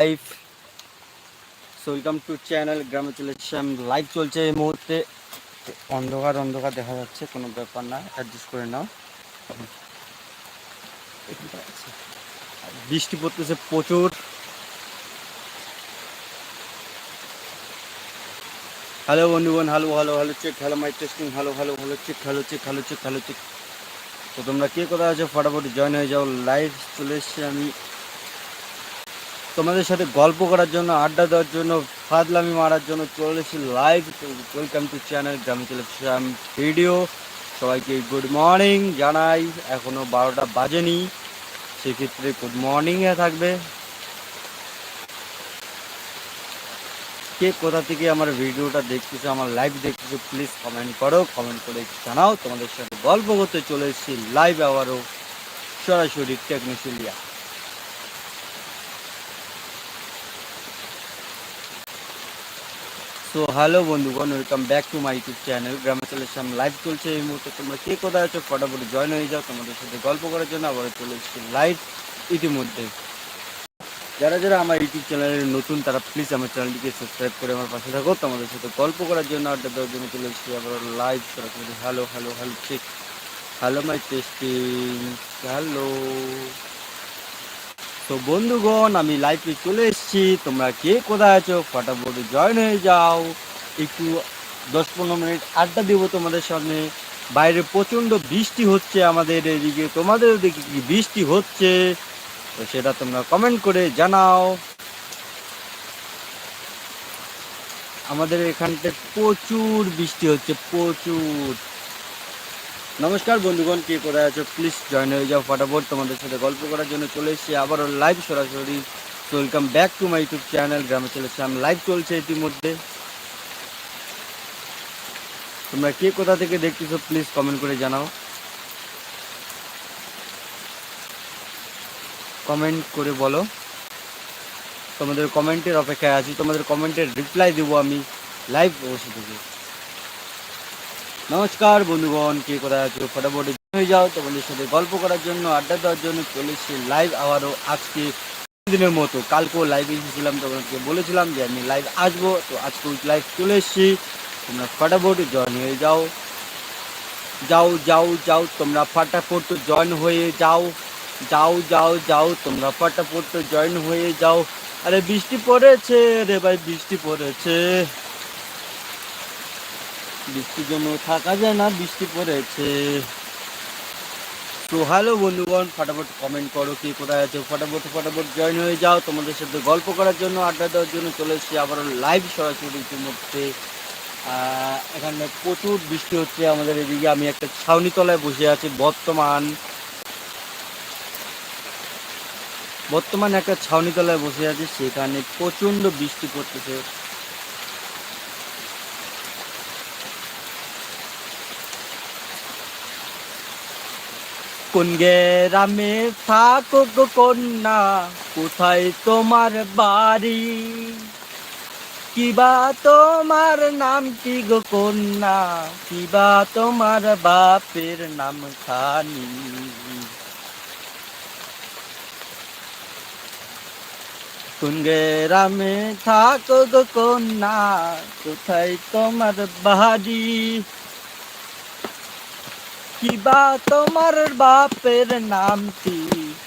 Live welcome to channel গ্রামে চলে এসেছি লাইভ চলছে এই মুহূর্তে। অন্ধকার অন্ধকার দেখা যাচ্ছে, কোনো ব্যাপার না অ্যাডজাস্ট করে নাও। বৃষ্টি পড়তেছে প্রচুর। হ্যালো বন্ধুগণ hello hello hello check hello my testing hello hello hello check hello check hello check hello check তো তোমরা কে কোথায় আছো? ফটাফট জয়েন হয়ে যাও। লাইভ চলে এসেছি আমি। তোমাদের সাথে গল্প করার জন্য, আড্ডা দেওয়ার জন্য ফাদলামি মারার জন্য চলে এসেছি লাইভ ওয়েলকাম টু চ্যানেল গ্রামে চলে এসেছি আমি ভিডিও সবাইকে গুড মর্নিং জানাই এখনও বারোটা বাজেনি, সেক্ষেত্রে গুড মর্নিংয়ে থাকবে। কে কোথা থেকে আমার ভিডিওটা দেখতেছো, আমার লাইভ দেখতেছো প্লিজ কমেন্ট করো কমেন্ট করে জানাও। তোমাদের সাথে গল্প করতে চলে এসেছি লাইভ আবারও সরাসরি টেকনিশিয়ালিয়া সো হ্যালো বন্ধুগণ welcome back to my YouTube channel গ্রামাঞ্চলের সামনে লাইভ চলছে এই মুহূর্তে। তোমরা কে কোথায় আছো? ফটাফট জয়েন হয়ে যাও। তোমাদের সাথে গল্প করার জন্য আবার চলে এসেছি লাইভ ইতিমধ্যে। যারা যারা আমার ইউটিউব চ্যানেলে নতুন, তারা প্লিজ আমার চ্যানেলটিকে সাবস্ক্রাইব করে আমার পাশে থাকো। তোমাদের সাথে গল্প করার জন্য আড্ডা দেওয়ার জন্য চলে এসেছি আবার লাইভ সরাসরি। Hello hello hello check hello my testing hello তো বন্ধুগণ, আমি লাইভে চলে এসেছি। তোমরা কে কোথায় আছো? ফটাফট জয়েন হয়ে যাও। একটু দশ পনেরো মিনিট আড্ডা দেবো তোমাদের সামনে। বাইরে প্রচণ্ড বৃষ্টি হচ্ছে আমাদের এদিকে। তোমাদের ওদিকে কি বৃষ্টি হচ্ছে? তো সেটা তোমরা কমেন্ট করে জানাও। আমাদের এখানটা প্রচুর বৃষ্টি হচ্ছে, প্রচুর। নমস্কার বন্ধুগণ, কে কোথায় আছো? প্লিজ জয়েন হয়ে যাও ফটাফট তোমাদের সাথে গল্প করার জন্য চলে এসেছি। আবারও লাইভ সরাসরি। Welcome back to my YouTube channel গ্রামে চলে এসেছি। আমি লাইভ চলছে ইতিমধ্যে। তোমরা কে কোথা থেকে দেখতেছো প্লিজ কমেন্ট করে জানাও। কমেন্ট করে বলো। তোমাদের কমেন্টের অপেক্ষায় আছি। তোমাদের কমেন্টের রিপ্লাই দেবো আমি লাইভ বসে থেকে। নমস্কার বন্ধুগণ, কে কোথায় আছো? ফটাফট হয়ে যাও। তোমাদের সাথে গল্প করার জন্য, আড্ডা দেওয়ার জন্য চলে এসেছি লাইভ আবারও আজকে দিনের মতো। কালকেও লাইভে এসেছিলাম তোমাকে বলেছিলাম যে আমি লাইভ আসব। তো আজকে লাইভ চলে এসেছি। তোমরা ফটাফট জয়েন হয়ে যাও। যাও যাও যাও, তোমরা ফটাফট জয়েন হয়ে যাও। যাও যাও যাও, তোমরা ফটাফট জয়েন হয়ে যাও। আরে বৃষ্টি পড়েছে রে ভাই, বৃষ্টি পড়েছে। বৃষ্টির জন্য থাকা যায় না, বৃষ্টি পড়েছে। তো হ্যালো বন্ধুগণ, ফটাফট কমেন্ট করো কি কোথায় আছে? ফটাফট ফটাফট জয়েন হয়ে যাও। তোমাদের সাথে গল্প করার জন্য, আড্ডা দেওয়ার জন্য চলে এসেছি আবারও লাইভ সরাসরি ইতিমধ্যে। এখানে প্রচুর বৃষ্টি হচ্ছে আমাদের এদিকে। আমি একটা ছাউনি তলায় বসে আছি। বর্তমান, বর্তমানে একটা ছাউনি তলায় বসে আছি। সেখানে প্রচণ্ড বৃষ্টি পড়তেছে। কোন গ্রামে থাকো কন্যা? কোথায় তোমার বাড়ি? কিবা তোমার নাম কি গো কন্যা? কিবা তোমার বাপের নাম খানি? কোন গ্রামে থাকো কন্যা? কোথায় তোমার বাড়ি? কিবা তোমার বাপের নামটি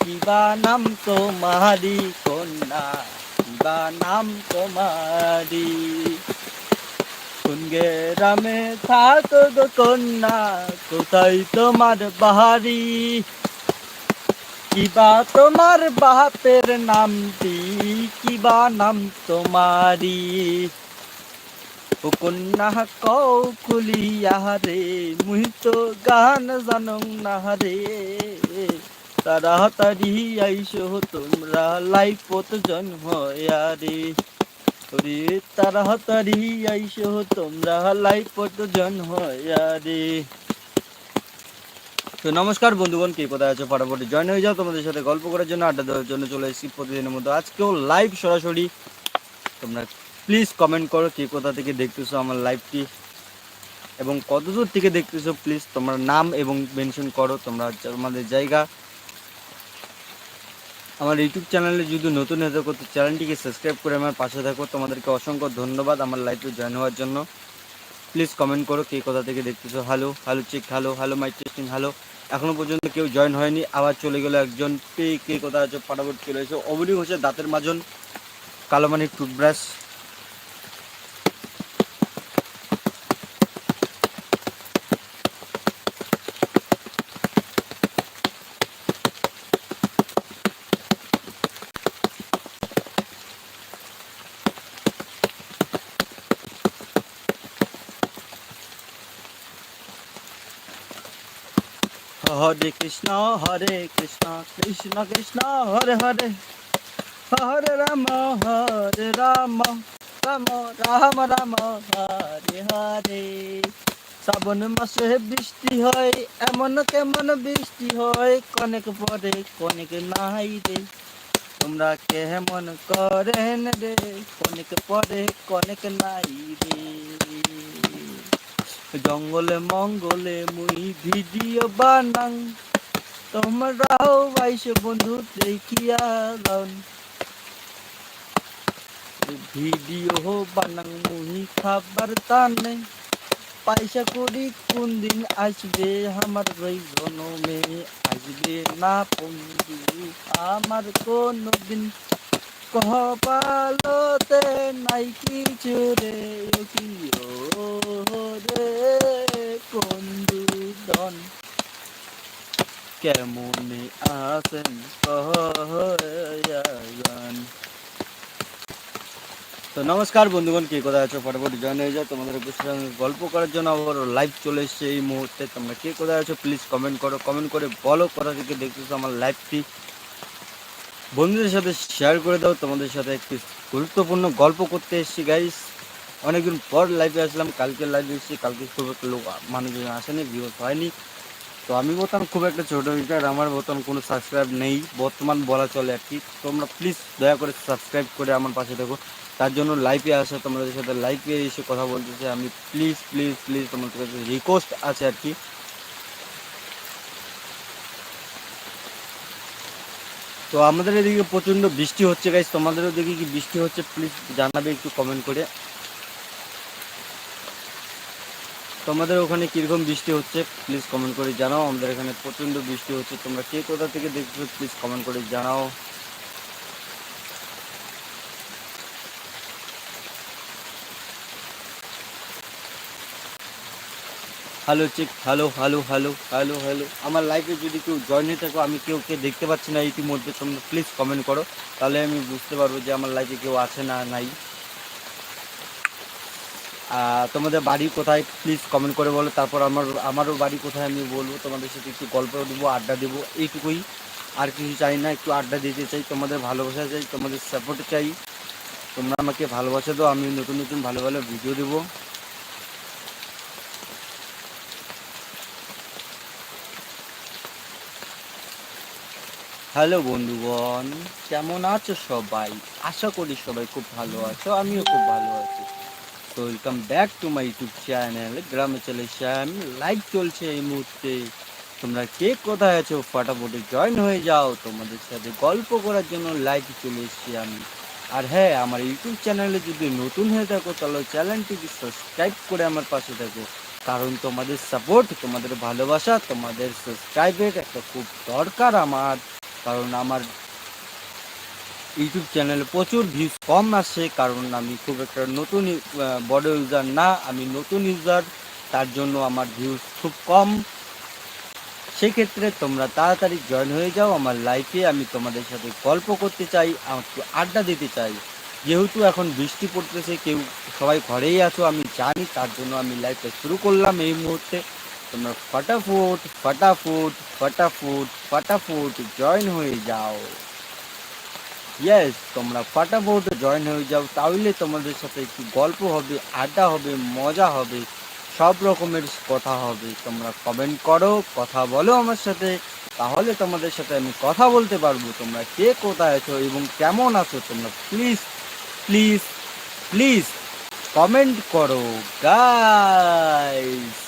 কিবা নাম তোমারি কন্যা? কিবা নাম তোমারি কোন গ্রামে থাকো গো কন্যা? কোথায় তোমার বাড়ি? কিবা তোমার বাপের নামটি কিবা নাম তোমারি ও কন্যা কুলিয়া রে মুই তো গান জানং না রে তাড়াতাড়ি তোমরা জন্ম রে রে তাড়াতাড়ি তোমরা জন্ম রে তো নমস্কার বন্ধুগণ, কে কোথায় আছো? ফটাফট জয়েন হয়ে যাও। তোমাদের সাথে গল্প করার জন্য, আড্ডা দেওয়ার জন্য চলে এসেছি প্রতিদিনের মতো। আজকেও লাইভ সরাসরি তোমরা প্লিজ কমেন্ট করো কে কোথা থেকে দেখতেছো আমার লাইভটি এবং কত দূর থেকে দেখতেছো প্লিজ তোমার নাম এবং মেনশন করো, তোমরা আমাদের জায়গা। আমার ইউটিউব চ্যানেলে যদি নতুন হতে করতে চ্যানেলটিকে সাবস্ক্রাইব করে আমার পাশে থাকো। তোমাদেরকে অসংখ্য ধন্যবাদ আমার লাইভে জয়েন হওয়ার জন্য। প্লিজ কমেন্ট করো কে কোথা থেকে দেখতেছো। Hello hello check hello hello my testing hello এখনও পর্যন্ত কেউ জয়েন হয়নি, আবার চলে গেলো একজন। পে কে কোথায় আছে, ফটাফট চলে এসো। অবনি হচ্ছে দাঁতের মাজন। কালোমানিক টুথব্রাশ হরে কৃষ্ণ হরে কৃষ্ণ কৃষ্ণ কৃষ্ণ, হরে হরে। হরে রাম হরে রাম রাম রাম রাম, হরে হরে। শ্রাবণ মাসে বৃষ্টি হয়, এমন কেমন বৃষ্টি হয়, কনেক পরে কনেক নাই রে। তোমরা কেমন করেন রে, কনেক পরে কনেক নাই রে। জঙ্গলে মঙ্গলে মুই ভিডিও বানাং। তোমরাও বাইশে বন্ধু দেখিয়া লন ভিডিও বানাং, মুই খাবার টানে পয়সা করি কোন দিন আসবে, আমার ওই জনমে আসবে না বন্ধু আমার কোনো দিন কপালতে নাই কিছু রে কি রে কেমনে আছেন তো নমস্কার বন্ধুগণ, কে কোথায় আছো? ফটাফট জয়েন হয়ে যাও, তোমাদের সঙ্গে গল্প করার জন্য আবার লাইভ চলে এসছে এই মুহূর্তে। তোমরা কে কোথায় আছো? প্লিজ কমেন্ট করো কমেন্ট করে বলো কোথা থেকে দেখতেছো আমার লাইভটি বন্ধুদের সাথে শেয়ার করে দাও, তোমাদের সাথে একটি গুরুত্বপূর্ণ গল্প করতে এসেছি গাইস অনেকদিন পর লাইভে আসলাম, কালকে লাইভে এসেছি, কালকে খুব একটা লোক, মানুষজন আসেনি ভিউজ হয়নি। তো আমি বলতাম, খুব একটা ছোটো আর আমার বর্তমান কোনো সাবস্ক্রাইব নেই, বর্তমান বলা চলে আর কি। তোমরা প্লিজ দয়া করে সাবস্ক্রাইব করে আমার পাশে দেখো তার জন্য লাইভে আসে, তোমাদের সাথে লাইভে এসে কথা বলতেছে আমি প্লিজ প্লিজ প্লিজ তোমাদের কাছে রিকোয়েস্ট আছে আর কি। তো আমাদের এদিকে প্রচণ্ড বৃষ্টি হচ্ছে গাইজ তোমাদের ওদিকে কি বৃষ্টি হচ্ছে প্লিজ জানাবে একটু কমেন্ট করে। তোমাদের ওখানে কীরকম বৃষ্টি হচ্ছে প্লিজ কমেন্ট করে জানাও। আমাদের এখানে প্রচণ্ড বৃষ্টি হচ্ছে। তোমরা কে কোথা থেকে দেখছ প্লিজ কমেন্ট করে জানাও। Hello check hello hello hello hello hello আমার লাইফে যদি কেউ জয়েন হয়ে থাকো, আমি কেউ কে দেখতে পাচ্ছি না, ইতিমধ্যে তোমরা প্লিজ কমেন্ট করো। তাহলে আমি বুঝতে পারব যে আমার লাইফে কেউ আছে না নাই। তোমাদের বাড়ি কোথায়? প্লিজ কমেন্ট করে বলো। তারপর আমার আমারও বাড়ি কোথায় আমি বলব। তোমাদের সাথে একটু গল্প দেবো, আড্ডা দেবো। এইটুকুই। আর কিছু চাই না, একটু আড্ডা দিতে চাই। তোমাদের ভালোবাসা চাই, তোমাদের সাপোর্ট চাই। তোমরা আমাকে ভালোবাসা দাও। আমি নতুন নতুন ভালো ভালো ভিডিও দেবো। হ্যালো বন্ধুগণ, কেমন আছো সবাই? আশা করি সবাই খুব ভালো আছো, আমিও খুব ভালো আছি। তো welcome back to my YouTube channel গ্রামে চলে শ্যাম লাইভ চলছে এই মুহূর্তে। তোমরা কে কোথায় আছো? ফটাফটি জয়েন হয়ে যাও, তোমাদের সাথে গল্প করার জন্য লাইভ চলে এসেছি আমি। আর হ্যাঁ আমার ইউটিউব চ্যানেলে যদি নতুন হয়ে থাকো, তাহলে চ্যানেলটিকে সাবস্ক্রাইব করে আমার পাশে থাকো। কারণ তোমাদের সাপোর্ট তোমাদের ভালোবাসা, তোমাদের সাবস্ক্রাইবের একটা খুব দরকার আমার। কারণ আমার ইউটিউব চ্যানেলে প্রচুর ভিউজ কম আসে, কারণ আমি খুব একটা নতুন বড় ইউজার না। আমি নতুন ইউজার তার জন্য আমার ভিউজ খুব কম। সেক্ষেত্রে তোমরা তাড়াতাড়ি জয়েন হয়ে যাও, আমার লাইফে আমি তোমাদের সাথে গল্প করতে চাই, আমাকে আড্ডা দিতে চাই। যেহেতু এখন বৃষ্টি পড়তেছে, কেউ সবাই ঘরেই আছো, আমি জানি, তার জন্য আমি লাইফটা শুরু করলাম এই মুহূর্তে। তোমরা ফটাফট ফটাফট ফটাফট ফটাফট জয়েন হয়ে যাও। ইয়েস তোমরা ফটাফট জয়েন হয়ে যাও, তাহলে তোমাদের সাথে একটু গল্প হবে, আড্ডা হবে, মজা হবে, সব রকমের কথা হবে। তোমরা কমেন্ট করো, কথা বলো আমার সাথে, তাহলে তোমাদের সাথে আমি কথা বলতে পারব। তোমরা কে কোথায় আছো এবং কেমন আছো তোমরা প্লিজ প্লিজ প্লিজ কমেন্ট করো। গাইস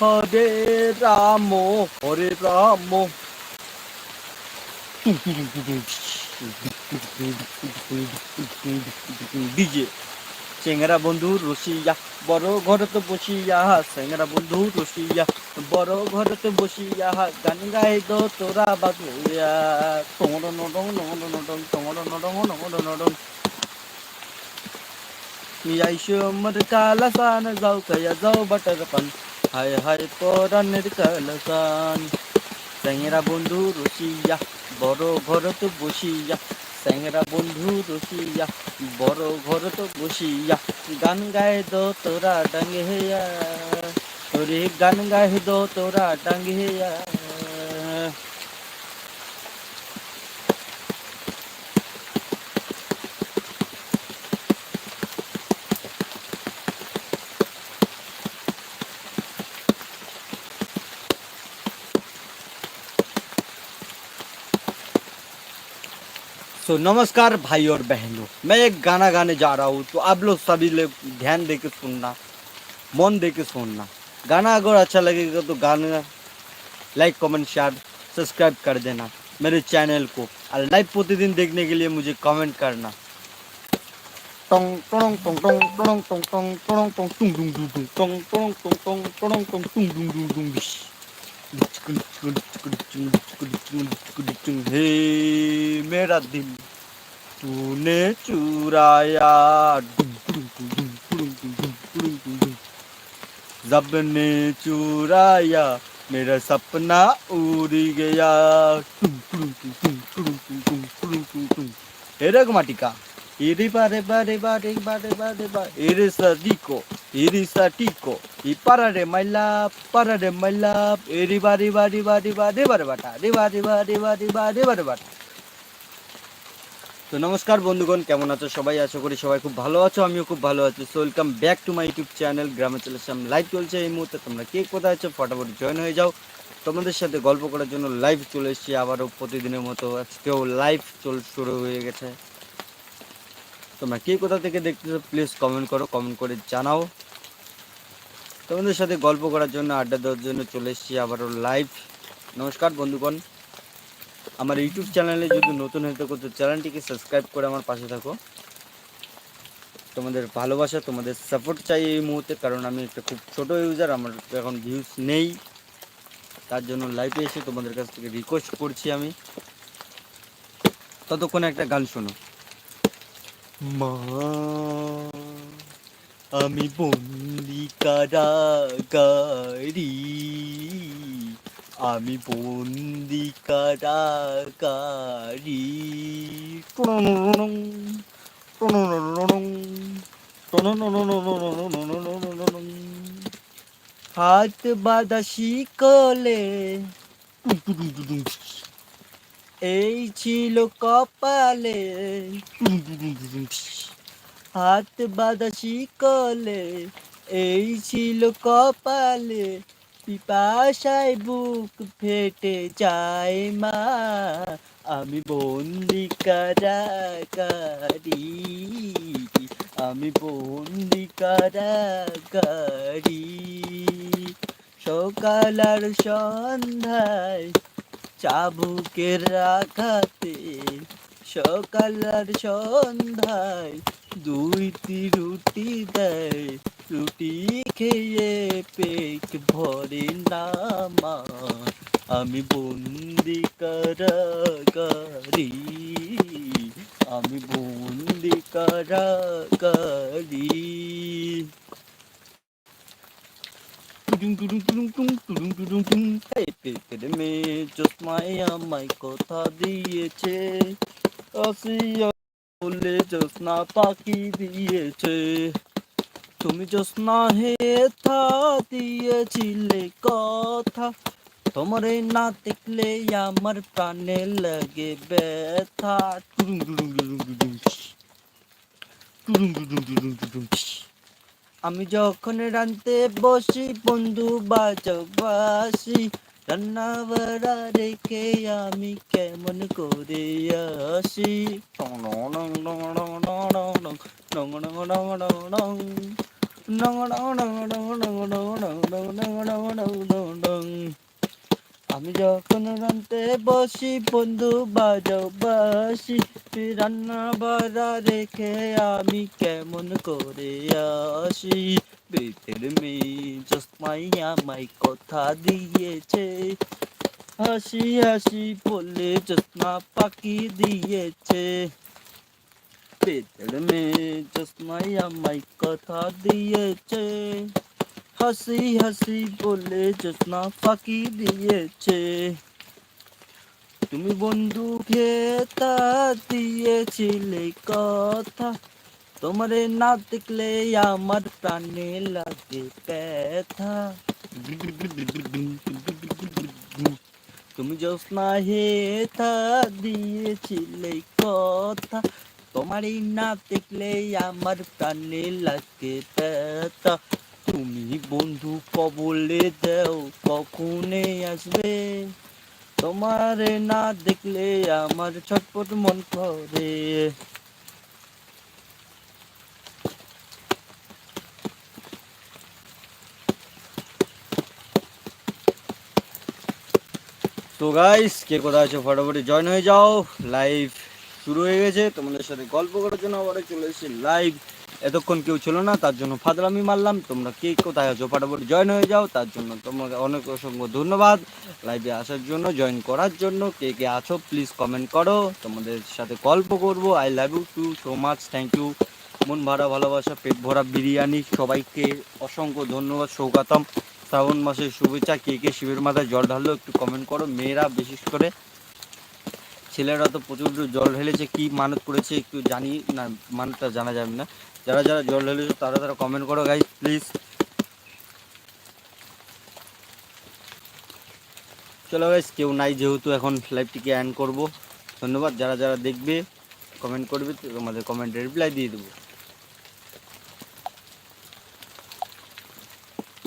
হরে রাম হরে রাম। ডিজে। চেঙ্গরা বন্ধু রসিয়া, বড় ঘরতে বসিয়া চেঙ্গরা বন্ধু রসিয়া, বড় ঘরতে বসিয়া, গান গাই দো তোরা বাগুয়া তোমর নডং নমর নডং তোমর নডং নমর নডং यायशो मर काला सान जाऊ कया जाऊ बटर पण हाय हाय পরাণের কালসান স্যাংরা বন্ধু রসিয়া বড় ঘরত বসিয়া স্যাংরা বন্ধু রসিয়া বড় ঘরত বসিয়া গান গায়ে দো তোরা ডাঙ্গে হেয়া ওরে গান গায়ে দো তোরা ডাঙ্গে হেয়া सो नमस्कार भाई और बहनों मैं एक गाना गाने जा रहा हूँ तो आप लोग सभी लोग ध्यान दे के सुनना मन दे के सुनना गाना अगर अच्छा लगेगा तो गाना लाइक कमेंट शेयर सब्सक्राइब कर देना मेरे चैनल को और लाइव प्रतिदिन देखने के लिए मुझे कमेंट करना टोंग टोंग टोंग टोंग टोंग टोंग टोंग टोंग टोंग टुंग टुंग टुंग टुंग टोंग टोंग टोंग टोंग टोंग टोंग टुंग हे मेरा दिल, तूने चुराया। जब ने चुराया, मेरा सपना उड़ी गया। हेरे गुमाटिका हेरे बारे बारे बारे बारे बारे बारे एरे सदी को। এরে সাটিকো ই পারারে মাইলাপ পারারে মাইলাপ এরি বারি বারি বারি বারে বারে বাটা রে বারে বারে বারে বারে বারে বাটা তো নমস্কার বন্ধুগণ, কেমন আছো সবাই? আশা করি সবাই খুব ভালো আছো, আমিও খুব ভালো আছি। So welcome back to my YouTube channel গ্রামে চলে আসলাম লাইভ চলছে এই মুহূর্তে। তোমরা কে, কোথায় আছো? ফটাফট জয়েন হয়ে যাও। তোমাদের সাথে গল্প করার জন্য লাইভ চলে এসেছি। আবারও প্রতিদিনের মতো আজকেও লাইভ চল, শুরু হয়ে গেছে। তোমরা কে কোথা থেকে দেখতেছো প্লিজ কমেন্ট করো কমেন্ট করে জানাও। তোমাদের সাথে গল্প করার জন্য, আড্ডা দেওয়ার জন্য চলে এসেছি আবারও লাইভ নমস্কার বন্ধুগণ। আমার ইউটিউব চ্যানেলে যদি নতুন হয়ে থাকো, তো চ্যানেলটিকে সাবস্ক্রাইব করে আমার পাশে থাকো। তোমাদের ভালোবাসা, তোমাদের সাপোর্ট চাই এই মুহূর্তে, কারণ আমি একটা খুব ছোট ইউজার আমার এখন ভিউজ নেই। তার জন্য লাইভে এসে তোমাদের কাছ থেকে রিকোয়েস্ট করছি আমি। ততক্ষণে একটা গান শোনো। মা আমি বন্দি কারাগারি আমি বন্দি কারাগারি হাত বাঁধা শিকলে। এই ছিল কপালে। হাত বাঁধা শিকলে, এই ছিল কপালে। পিপাসায় বুক ফেটে যায় মা, আমি বন্দি কারাগারি আমি বন্দি কারাগারি সকাল আর সন্ধ্যায় চাবুকের আঘাতে সকাল আর সন্ধ্যায় দুইটি রুটি দেয়। রুটি খেয়ে পেট ভরে না মা আমি বন্দি কারাগারি, আমি বন্দি কারাগারি টুডুং টুডুং টুডুং টুং টুডুং টুডুং টুং এই পেটের মেয়ে আমায় কথা দিয়েছে বলে জ্যোৎস্না পাখি দিয়েছে তুমি জ্যোৎস্না হে থা দিয়েছিলে কথা তোমারে না দেখলে আমার প্রাণে লাগে ব্যথা টুডুং টুডুং টিস। টুডুং টুডুং টুডুং টুডুং টিস। আমি যখন রানতে বসি বন্ধু বাসি রান্না বাড়া রেখে আমি কেমন করে আসি টং আমি যখন রানতে বসি, বন্ধু বাজাও বাসি, রান্না বাড়া রেখে আমি কেমন করে আসি? বেতের মেয়ে চশমাই আমায় কথা দিয়েছে। হাসি হাসি বলে চশমা পাকি দিয়েছে। বেতের মেয়ে চশমাই আমায় কথা দিয়েছে। হাসি হাসি বলে চশমা ফাঁকি দিয়েছে। তুমি বন্ধু খেতা দিয়েছিলে কথা। তোমারে না দেখলে আমার প্রাণে লাগে ব্যথা। তুমি জ্যোৎস্না হেতা দিয়েছিলে কথা। তোমারই না দেখলে আমার প্রাণে লাগে ব্যথা। তুমি বন্ধু কবলে দেও, কখনে আসবে? তোমারে না দেখলে আমার ছটপট মন করে। তো গাইস কে কোথায় আছে? ফটাফটি জয়েন হয়ে যাও। লাইভ শুরু হয়ে গেছে। তোমাদের সাথে গল্প করার জন্য আবার চলে এসেছি লাইভ এতক্ষণ কেউ ছিল না, তার জন্য ফাদলামি মারলাম। তোমরা কে কোথায় আছো? ফটাফট জয়েন হয়ে যাও। তার জন্য তোমাকে অনেক অসংখ্য ধন্যবাদ। লাইভে আসার জন্য জয়েন করার জন্য। কে কে আছো প্লিজ কমেন্ট করো। তোমাদের সাথে গল্প করব। I love you too so much thank you মন ভরা ভালোবাসা, পেট ভরা বিরিয়ানি। সবাইকে অসংখ্য ধন্যবাদ। সৌগাতম, শ্রাবণ মাসের শুভেচ্ছা। কে কে শিবের মাথায় জল ঢাললো একটু কমেন্ট করো। মেয়েরা বিশেষ করে ছেলেরা তো প্রচুর জল ঢেলেছে, কি মানত করেছে একটু জানি না মানতটা জানা যাবে না। যারা যারা জল ঢেলেছে তারা তারা কমেন্ট করো গাইজ প্লিজ চলো গাইজ কেউ নাই যেহেতু এখন লাইভটিকে অ্যান্ড করব। ধন্যবাদ, যারা যারা দেখবে কমেন্ট করবে, তোমাদের কমেন্টে রিপ্লাই দিয়ে দেবো।